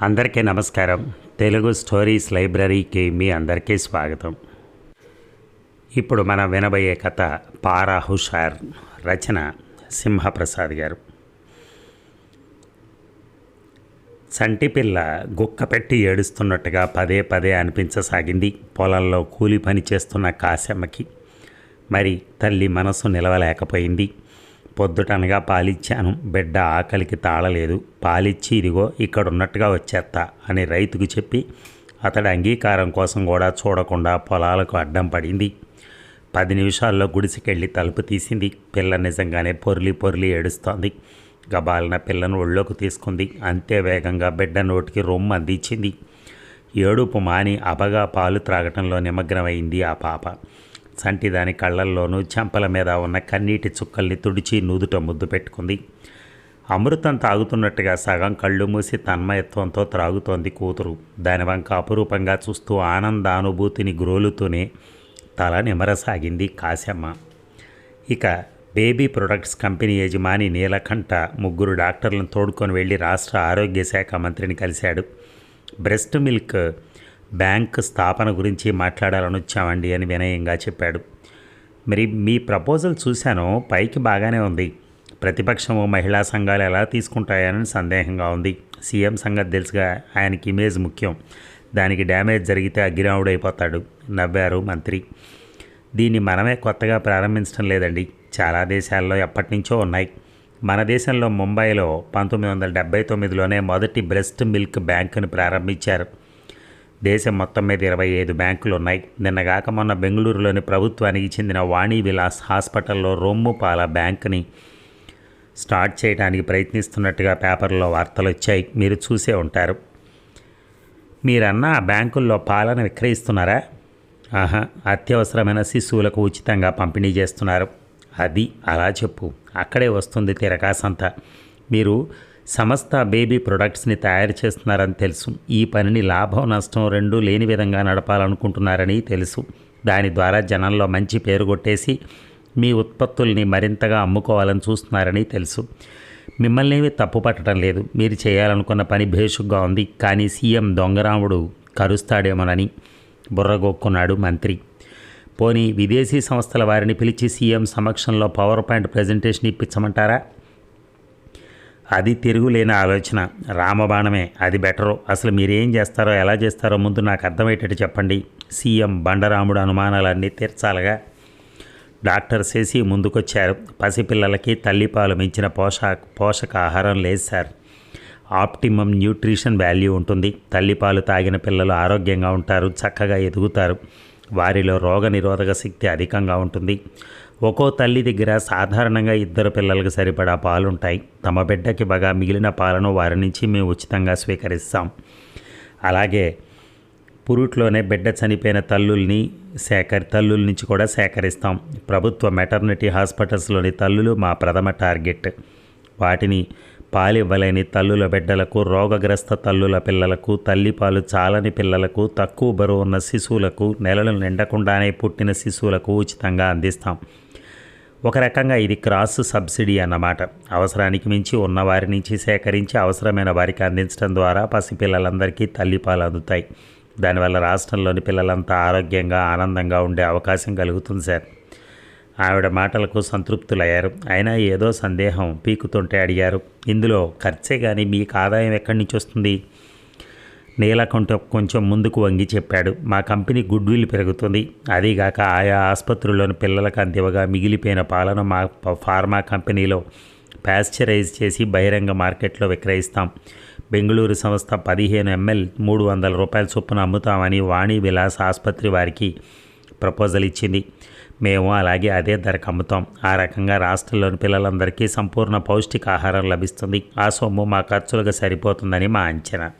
అందరికీ నమస్కారం. తెలుగు స్టోరీస్ లైబ్రరీకి మీ అందరికీ స్వాగతం. ఇప్పుడు మనం వినబోయే కథ పారా హుషార్ రచన సింహప్రసాద్ గారు. సంటిపిల్ల గుక్క పెట్టి ఏడుస్తున్నట్టుగా పదే పదే అనిపించసాగింది. పొలంలో కూలి పని చేస్తున్న కాశమ్మకి. మరి తల్లి మనసు నిలవలేకపోయింది. పొద్దుటనగా పాలిచ్చాను. బిడ్డ ఆకలికి తాళలేదు. పాలిచ్చి ఇదిగో ఇక్కడ ఉన్నట్టుగా వచ్చేస్తా అని రైతుకు చెప్పి అతడి అంగీకారం కోసం కూడా చూడకుండా పొలాలకు అడ్డం పడింది. పది నిమిషాల్లో గుడిసెకెళ్ళి తలుపు తీసింది. పిల్ల నిజంగానే పొర్లి పొర్లి ఏడుస్తోంది. గబాలన పిల్లను ఒళ్ళోకి తీసుకుంది. అంతే వేగంగా బిడ్డ నోటికి రొమ్ము అందించింది. ఏడుపు మాని అబగా పాలు త్రాగటంలో నిమగ్నమైంది ఆ పాప. సంటిదాని కళ్ళల్లోనూ చెంపల మీద ఉన్న కన్నీటి చుక్కల్ని తుడిచి నూదుట ముద్దు పెట్టుకుంది. అమృతం తాగుతున్నట్టుగా సగం కళ్ళు మూసి తన్మయత్వంతో త్రాగుతోంది కూతురు. దాని వంక అపురూపంగా చూస్తూ ఆనందానుభూతిని గ్రోలుతూనే తల నిమరసాగింది కాశమ్మ ఇక బేబీ ప్రొడక్ట్స్ కంపెనీ యజమాని నీలకంఠ ముగ్గురు డాక్టర్లను తోడుకొని వెళ్ళి రాష్ట్ర ఆరోగ్య శాఖ మంత్రిని కలిశాడు. బ్రెస్ట్ మిల్క్ బ్యాంక్ స్థాపన గురించి మాట్లాడాలని వచ్చామండి అని వినయంగా చెప్పాడు. మరి మీ ప్రపోజల్ చూశాను పైకి బాగానే ఉంది. ప్రతిపక్షము మహిళా సంఘాలు ఎలా తీసుకుంటాయని సందేహంగా ఉంది. సీఎం సంగతి తెలుసుగా ఆయనకి ఇమేజ్ ముఖ్యం. దానికి డ్యామేజ్ జరిగితే అగ్గిరాముడైపోతాడు నవ్వారు మంత్రి. దీన్ని మనమే కొత్తగా ప్రారంభించడం లేదండి. చాలా దేశాల్లో ఎప్పటి నుంచో ఉన్నాయి. మన దేశంలో ముంబైలో పంతొమ్మిది వందల డెబ్బై తొమ్మిదిలోనే మొదటి బ్రెస్ట్ మిల్క్ బ్యాంకును ప్రారంభించారు. దేశం మొత్తం మీద ఇరవై ఐదు బ్యాంకులు ఉన్నాయి నిన్నగాక మొన్న బెంగళూరులోని ప్రభుత్వానికి చెందిన వాణి విలాస్ హాస్పిటల్లో రొమ్ముపాల పాల బ్యాంకుని స్టార్ట్ చేయడానికి ప్రయత్నిస్తున్నట్టుగా పేపర్లో వార్తలు వచ్చాయి. మీరు చూసే ఉంటారు. మీరన్న ఆ బ్యాంకుల్లో పాలన విక్రయిస్తున్నారా? ఆహా అత్యవసరమైన శిశువులకు ఉచితంగా పంపిణీ చేస్తున్నారు. అది అలా చెప్పు. అక్కడే వస్తుంది తిరకాసంతా. మీరు సమస్త బేబీ ప్రొడక్ట్స్ని తయారు చేస్తున్నారని తెలుసు. ఈ పనిని లాభం నష్టం రెండూ లేని విధంగా నడపాలనుకుంటున్నారని తెలుసు. దాని ద్వారా జనంలో మంచి పేరు కొట్టేసి మీ ఉత్పత్తుల్ని మరింతగా అమ్ముకోవాలని చూస్తున్నారని తెలుసు. మిమ్మల్ని ఏమీ తప్పు పట్టడం లేదు. మీరు చేయాలనుకున్న పని భేషుగ్గా ఉంది. కానీ సీఎం దొంగరాముడు కరుస్తాడేమోనని బుర్రగొక్కున్నాడు మంత్రి. పోనీ విదేశీ సంస్థల వారిని పిలిచి సీఎం సమక్షంలో పవర్ పాయింట్ ప్రజెంటేషన్ ఇప్పించమంటారా? అది తిరుగులేని ఆలోచన. రామబాణమే. అది బెటరు. అసలు మీరేం చేస్తారో ఎలా చేస్తారో ముందు నాకు అర్థమయ్యేటట్టు చెప్పండి. సీఎం బండరాముడు అనుమానాలన్నీ తీర్చాలగా. డాక్టర్ శశి ముందుకొచ్చారు. పసిపిల్లలకి తల్లిపాలు మించిన పోషక పోషకాహారం లేదు సార్. ఆప్టిమం న్యూట్రిషన్ వాల్యూ ఉంటుంది. తల్లిపాలు తాగిన పిల్లలు ఆరోగ్యంగా ఉంటారు చక్కగా ఎదుగుతారు. వారిలో రోగ నిరోధక శక్తి అధికంగా ఉంటుంది. ఒక్కో తల్లి దగ్గర సాధారణంగా ఇద్దరు పిల్లలకు సరిపడా పాలుంటాయి. తమ బిడ్డకి బాగా మిగిలిన పాలను వారి నుంచి మేము ఉచితంగా స్వీకరిస్తాం. అలాగే పురుట్లోనే బిడ్డ చనిపోయిన తల్లుల్ని సేకరి తల్లుల నుంచి కూడా సేకరిస్తాం. ప్రభుత్వ మెటర్నిటీ హాస్పిటల్స్లోని తల్లులు మా ప్రథమ టార్గెట్ వాటిని పాలివ్వలేని తల్లుల బిడ్డలకు రోగగ్రస్త తల్లుల పిల్లలకు తల్లిపాలు చాలని పిల్లలకు తక్కువ బరువు ఉన్న శిశువులకు నెలలు నిండకుండానే పుట్టిన శిశువులకు ఉచితంగా అందిస్తాం. ఒక రకంగా ఇది క్రాస్ సబ్సిడీ అన్నమాట. అవసరానికి మించి ఉన్నవారి నుంచి సేకరించి అవసరమైన వారికి అందించడం ద్వారా పసిపిల్లలందరికీ తల్లిపాలు అందుతాయి. దానివల్ల రాష్ట్రంలోని పిల్లలంతా ఆరోగ్యంగా ఆనందంగా ఉండే అవకాశం కలుగుతుంది సార్. ఆవిడ మాటలకు సంతృప్తులయ్యారు. అయినా ఏదో సందేహం పీకుతుంటే అడిగారు. ఇందులో ఖర్చే కానీ మీకు ఆదాయం ఎక్కడి నుంచి వస్తుంది? నీలకంఠ కొంచెం ముందుకు వంగి చెప్పాడు. మా కంపెనీ గుడ్ విల్ పెరుగుతుంది. అదీగాక ఆయా ఆసుపత్రుల్లోని పిల్లలకు అందివగా మిగిలిపోయిన పాలను మా ఫార్మా కంపెనీలో ప్యాస్చరైజ్ చేసి బహిరంగ మార్కెట్లో విక్రయిస్తాం. బెంగళూరు సంస్థ పదిహేను ఎంఎల్ మూడు వందల రూపాయల చొప్పున అమ్ముతామని వాణి విలాస్ ఆసుపత్రి వారికి ప్రపోజల్ ఇచ్చింది. మేము అలాగే అదే ధరకు అమ్ముతాం. ఆ రకంగా రాష్ట్రంలోని పిల్లలందరికీ సంపూర్ణ పౌష్టికాహారం లభిస్తుంది. ఆ సొమ్ము మా ఖర్చులకు సరిపోతుందని మా అంచనా.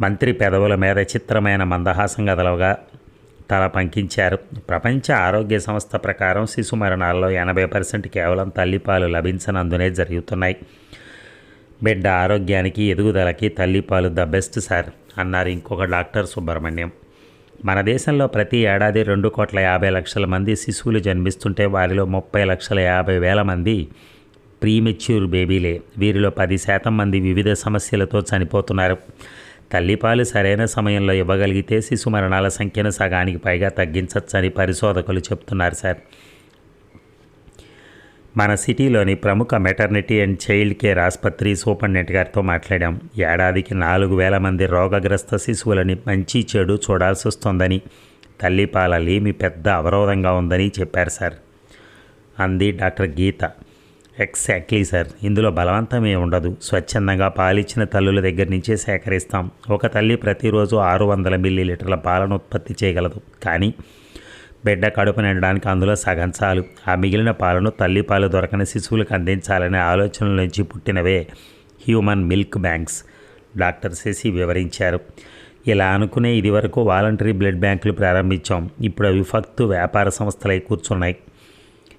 మంత్రి పెదవుల మీద చిత్రమైన మందహాసం గదలవగా తల పంకించారు. ప్రపంచ ఆరోగ్య సంస్థ ప్రకారం శిశు మరణాల్లో ఎనభై పర్సెంట్ కేవలం తల్లిపాలు లభించనందునే జరుగుతున్నాయి. బిడ్డ ఆరోగ్యానికి ఎదుగుదలకి తల్లిపాలు ద బెస్ట్ సార్ అన్నారు ఇంకొక డాక్టర్ సుబ్రహ్మణ్యం. మన దేశంలో ప్రతి ఏడాది రెండు కోట్ల యాభై లక్షల మంది శిశువులు జన్మిస్తుంటే వారిలో ముప్పై లక్షల యాభై వేల మంది ప్రీమెచ్యూర్ బేబీలే. వీరిలో పది శాతం మంది వివిధ సమస్యలతో చనిపోతున్నారు. తల్లిపాలు సరైన సమయంలో ఇవ్వగలిగితే శిశు మరణాల సంఖ్యను సగానికి పైగా తగ్గించవచ్చని పరిశోధకులు చెప్తున్నారు సార్. మన సిటీలోని ప్రముఖ మెటర్నిటీ అండ్ చైల్డ్ కేర్ ఆసుపత్రి సూపరింటెండెంట్ గారితో మాట్లాడాం. ఏడాదికి నాలుగు వేల మంది రోగగ్రస్త శిశువులని మంచి చెడు చూడాల్సి వస్తుందని తల్లిపాల లేమి పెద్ద అవరోధంగా ఉందని చెప్పారు సార్. అంది డాక్టర్ గీత. ఎగ్జాక్ట్లీ సార్ ఇందులో బలవంతమే ఉండదు. స్వచ్ఛందంగా పాలిచ్చిన తల్లుల దగ్గర నుంచే సేకరిస్తాం. ఒక తల్లి ప్రతిరోజు ఆరు వందల మిల్లీలీటర్ల పాలను ఉత్పత్తి చేయగలదు. కానీ బిడ్డ కడుపు నిండడానికి అందులో సగం చాలు. ఆ మిగిలిన పాలను తల్లి పాలు దొరకని శిశువులకు అందించాలనే ఆలోచనల నుంచి పుట్టినవే human milk banks. Doctor Sashi వివరించారు. ఇలా అనుకునే ఇదివరకు వాలంటరీ బ్లడ్ బ్యాంకులు ప్రారంభించాం. ఇప్పుడు అవి ఫక్తు వ్యాపార సంస్థలై కూర్చున్నాయి.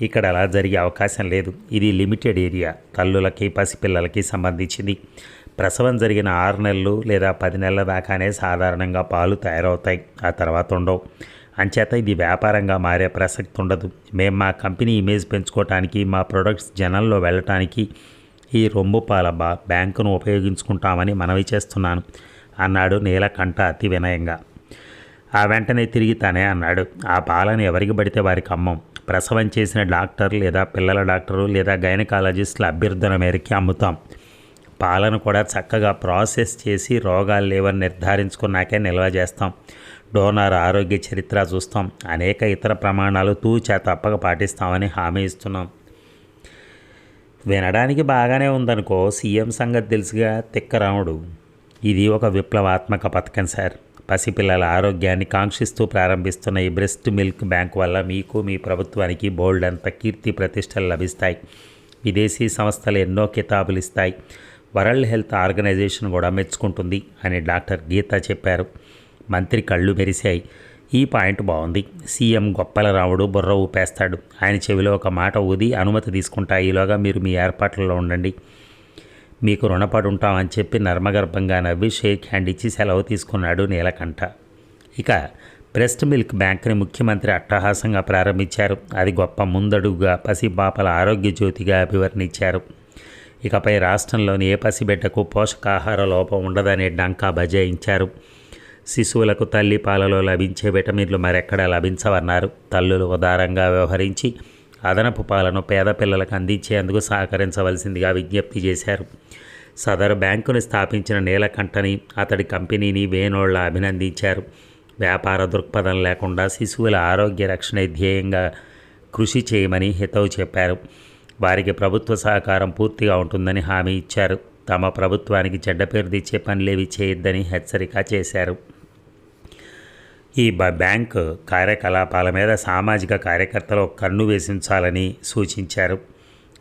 ఇక్కడ అలా జరిగే అవకాశం లేదు. ఇది లిమిటెడ్ ఏరియా. తల్లులకి పసిపిల్లలకి సంబంధించింది. ప్రసవం జరిగిన ఆరు నెలలు లేదా పది నెలల దాకానే సాధారణంగా పాలు తయారవుతాయి. ఆ తర్వాత ఉండవు. అంచేత ఇది వ్యాపారంగా మారే ప్రసక్తి ఉండదు. మేము మా కంపెనీ ఇమేజ్ పెంచుకోవటానికి మా ప్రొడక్ట్స్ జనంలో వెళ్ళటానికి ఈ రొమ్ము పాల బా బ్యాంకును ఉపయోగించుకుంటామని మనవి చేస్తున్నాను అన్నాడు నీలకంఠ అతి వినయంగా ఆ వెంటనే తిరిగి తనే అన్నాడు ఆ పాలను ఎవరికి పడితే వారికి అమ్మం. ప్రసవం చేసిన డాక్టర్ లేదా పిల్లల డాక్టరు లేదా గైనకాలజిస్టుల అభ్యర్థన మేరకి అమ్ముతాం. పాలను కూడా చక్కగా ప్రాసెస్ చేసి రోగాలు లేవని నిర్ధారించుకున్నాకే నిల్వ చేస్తాం. డోనర్ ఆరోగ్య చరిత్ర చూస్తాం. అనేక ఇతర ప్రమాణాలు తూచా తప్పక పాటిస్తామని హామీ ఇస్తున్నాం. వినడానికి బాగానే ఉందనుకో సీఎం సంగతి తెలుసుగా తిక్కరాముడు ఇది ఒక విప్లవాత్మక పథకం సార్. పసిపిల్లల ఆరోగ్యాన్ని కాంక్షిస్తూ ప్రారంభిస్తున్న ఈ బ్రెస్ట్ మిల్క్ బ్యాంక్ వల్ల మీకు మీ ప్రభుత్వానికి బోల్డ్ అంత కీర్తి ప్రతిష్టలు లభిస్తాయి. విదేశీ సంస్థలు ఎన్నో కితాబులు ఇస్తాయి. వరల్డ్ హెల్త్ ఆర్గనైజేషన్ కూడా మెచ్చుకుంటుంది అని డాక్టర్ గీత చెప్పారు. మంత్రి కళ్ళు మెరిశాయి. ఈ పాయింట్ బాగుంది. సీఎం గొప్పల రాముడు బుర్ర ఊపేస్తాడు. ఆయన చెవిలో ఒక మాట ఊది అనుమతి తీసుకుంటా. ఈలోగా మీరు మీ ఏర్పాట్లలో ఉండండి. మీకు రుణపడి ఉంటామని చెప్పి నర్మగర్భంగా నవ్వి షేక్ హ్యాండ్ ఇచ్చి సెలవు తీసుకున్నాడు నీలకంఠ. ఇక బ్రెస్ట్ మిల్క్ బ్యాంక్ని ముఖ్యమంత్రి అట్టహాసంగా ప్రారంభించారు. అది గొప్ప ముందడుగుగా పసిపాపల ఆరోగ్య జ్యోతిగా అభివర్ణించారు. ఇకపై రాష్ట్రంలోని ఏ పసిబిడ్డకు పోషకాహార లోపం ఉండదనే డంకా బజాయించారు. శిశువులకు తల్లి పాలలో లభించే విటమిన్లు మరెక్కడా లభించవన్నారు. తల్లులు ఉదారంగా వ్యవహరించి అదనపు పాలను పేద పిల్లలకు అందించేందుకు సహకరించవలసిందిగా విజ్ఞప్తి చేశారు. సదరు బ్యాంకును స్థాపించిన నీలకంఠని అతడి కంపెనీని వేణోళ్ళ అభినందించారు. వ్యాపార దృక్పథం లేకుండా శిశువుల ఆరోగ్య రక్షణ ధ్యేయంగా కృషి చేయమని హితవు చెప్పారు. వారికి ప్రభుత్వ సహకారం పూర్తిగా ఉంటుందని హామీ ఇచ్చారు. తమ ప్రభుత్వానికి చెడ్డ పేరు తెచ్చే పనులేవి చేయొద్దని హెచ్చరిక చేశారు. ఈ బ- బ్యాంక్ కార్యకలాపాల మీద సామాజిక కార్యకర్తలు కన్ను వేసించాలని సూచించారు.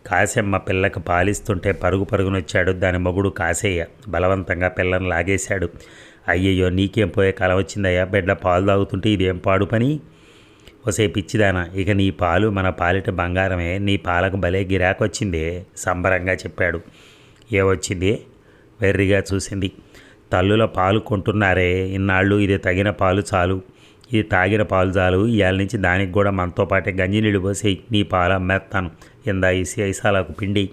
కాశమ్మ పిల్లకు పాలిస్తుంటే పరుగు పరుగునొచ్చాడు దాని మొగుడు కాశయ్య. బలవంతంగా పిల్లను లాగేశాడు. అయ్యయ్యో నీకేం పోయే కాలం వచ్చిందయ్యా? బిడ్డ పాలు తాగుతుంటే ఇదేం పాడు పని? ఒసే పిచ్చిదానా ఇక నీ పాలు మన పాలిట బంగారమే నీ పాలకు భలే గిరాకొచ్చిందే సంబరంగా చెప్పాడు. ఏవచ్చింది? వెర్రిగా చూసింది. తల్లుల పాలు కొంటున్నారే. ఇన్నాళ్ళు ఇది తగిన పాలు చాలు. ఇది తాగిన పాలు చాలు. ఇవాళ నుంచి దానికి కూడా మనతో పాటే గంజి నీళ్ళు పోసేయి. నీ పాలు అమ్మేస్తాను ఇందా ఇసి ఐసాలకు పిండి?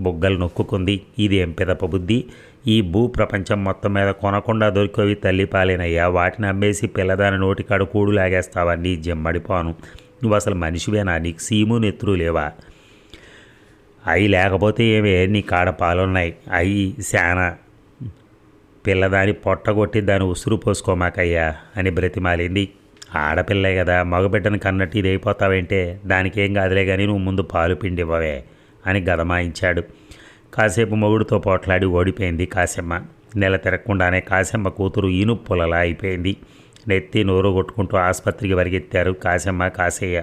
బుగ్గలు నొక్కుకుంది. ఇది ఏం పెదప బుద్ధి. ఈ భూ ప్రపంచం మొత్తం మీద కొనకుండా దొరికేవి తల్లి పాలేనయ్యా. వాటిని అమ్మేసి పిల్లదాని నోటికాడు కూడు లాగేస్తావా? నీ జమ్మడిపోను. నువ్వు అసలు మనిషివేనా? నీకు సీము నెత్తురు లేవా? అవి లేకపోతే ఏమే? నీ కాడ పాలున్నాయి. అవి శానా పిల్లదాని పొట్టగొట్టి దాని ఉసురు పోసుకోమాకయ్యా అని బ్రతిమాలింది. ఆడపిల్లే కదా మగబిడ్డను కన్నట్టు ఇది అయిపోతావేంటే దానికేం కాదులే కానీ నువ్వు ముందు పాలు పిండివ్వవే అని గదమాయించాడు. కాసేపు మొగుడితో పోట్లాడి ఓడిపోయింది కాశమ్మ. నెల తిరగకుండానే కాశమ్మ కూతురు ఈనుప్పులలా అయిపోయింది. నెత్తి నోరు కొట్టుకుంటూ ఆసుపత్రికి పరిగెత్తారు కాశమ్మ కాసేయ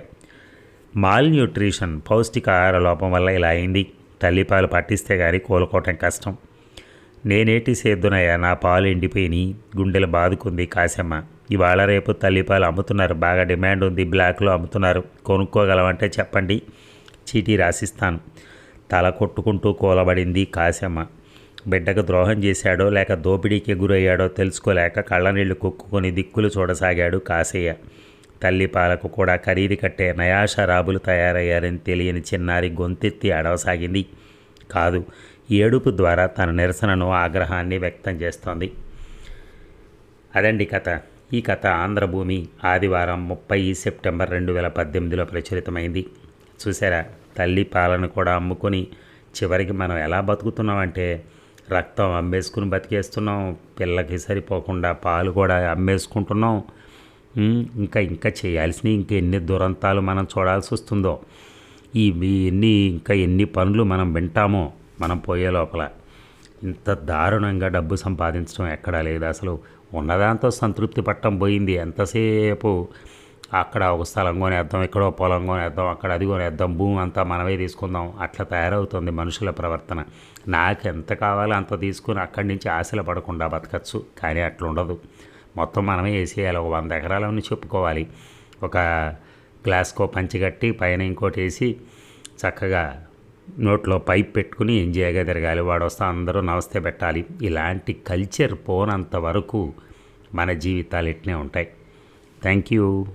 మాల్ న్యూట్రిషన్ పౌష్టికాహార లోపం వల్ల ఇలా అయింది. తల్లిపాలు పట్టిస్తే కానీ కోలుకోవటం కష్టం. నేనేటి సేద్దునయ్యా నా పాలు ఎండిపోయినాయి గుండెలు బాదుకుంది కాశమ్మ. ఇవాళ రేపు తల్లిపాలు అమ్ముతున్నారు బాగా డిమాండ్ ఉంది బ్లాక్లో అమ్ముతున్నారు. కొనుక్కోగలమంటే చెప్పండి చీటీ రాసిస్తాను. తల కొట్టుకుంటూ కూలబడింది కాశమ్మ. బిడ్డకు ద్రోహం చేశాడో లేక దోపిడీకి గురయ్యాడో తెలుసుకోలేక కళ్ళనీళ్ళు కుక్కుని దిక్కులు చూడసాగాడు కాశయ్య. తల్లి పాలకు కూడా ఖరీదు కట్టే నయాష రాబులు తయారయ్యారని తెలియని చిన్నారి గొంతెత్తి అడవసాగింది. కాదు ఏడుపు ద్వారా తన నిరసనను ఆగ్రహాన్ని వ్యక్తం చేస్తోంది. అదండి కథ. ఈ కథ ఆంధ్రభూమి ఆదివారం ముప్పై సెప్టెంబర్ రెండు వేల పద్దెనిమిదిలో ప్రచురితమైంది. చూసారా తల్లి పాలను కూడా అమ్ముకొని చివరికి మనం ఎలా బతుకుతున్నామంటే రక్తం అమ్మేసుకుని బతికేస్తున్నాం పిల్లకి సరిపోకుండా పాలు కూడా అమ్మేసుకుంటున్నాం. ఇంకా ఇంకా చేయాల్సినవి ఇంకా ఎన్ని దురంతాలు మనం చూడాల్సి వస్తుందో ఈ ఎన్ని ఇంకా ఎన్ని పనులు మనం వింటామో మనం పోయే లోపల. ఇంత దారుణంగా డబ్బు సంపాదించడం ఎక్కడా లేదు. అసలు ఉన్నదాంతో సంతృప్తి పట్టం పోయింది. ఎంతసేపు అక్కడ ఒక స్థలం కొనేద్దాం ఇక్కడ పొలం కొనేద్దాం అక్కడ అది కొనేద్దాం భూమి అంతా మనమే తీసుకుందాం. అట్లా తయారవుతుంది మనుషుల ప్రవర్తన. నాకు ఎంత కావాలో అంత తీసుకుని అక్కడి నుంచి ఆశలు పడకుండా బతకచ్చు. కానీ అట్లా ఉండదు మొత్తం మనమే వేసేయాలి. ఒక వంద ఎకరాలని చెప్పుకోవాలి. ఒక గ్లాస్కో పంచి కట్టి పైన ఇంకోటి వేసి చక్కగా నోట్లో పైప్ పెట్టుకుని ఎంజాయ్గా తిరగాలి. వాడు వస్తా అందరూ నమస్తే పెట్టాలి. ఇలాంటి కల్చర్ పోనంత వరకు మన జీవితాలు ఇట్నే ఉంటాయి. Thank you.